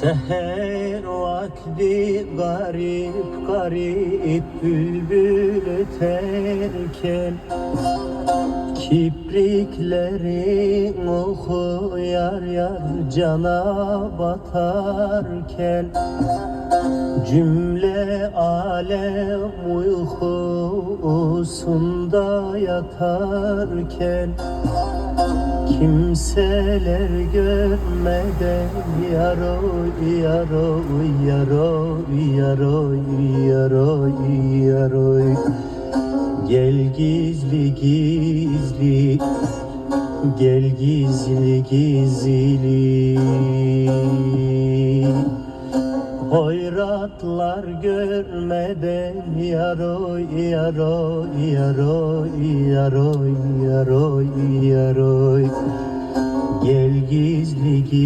Seher vakti garip garip bülbül öterken Kipriklerin oku yar yar cana batarken Cümle alem uykusunda yatarken Kimseler görmeden yaro yaro yaro yaro yaro yaro. Gel gizli gizli Gel gizli gizli Hoyratlar görmeden yaro yaro yaro yaro yaro yaro Gel gizli gizli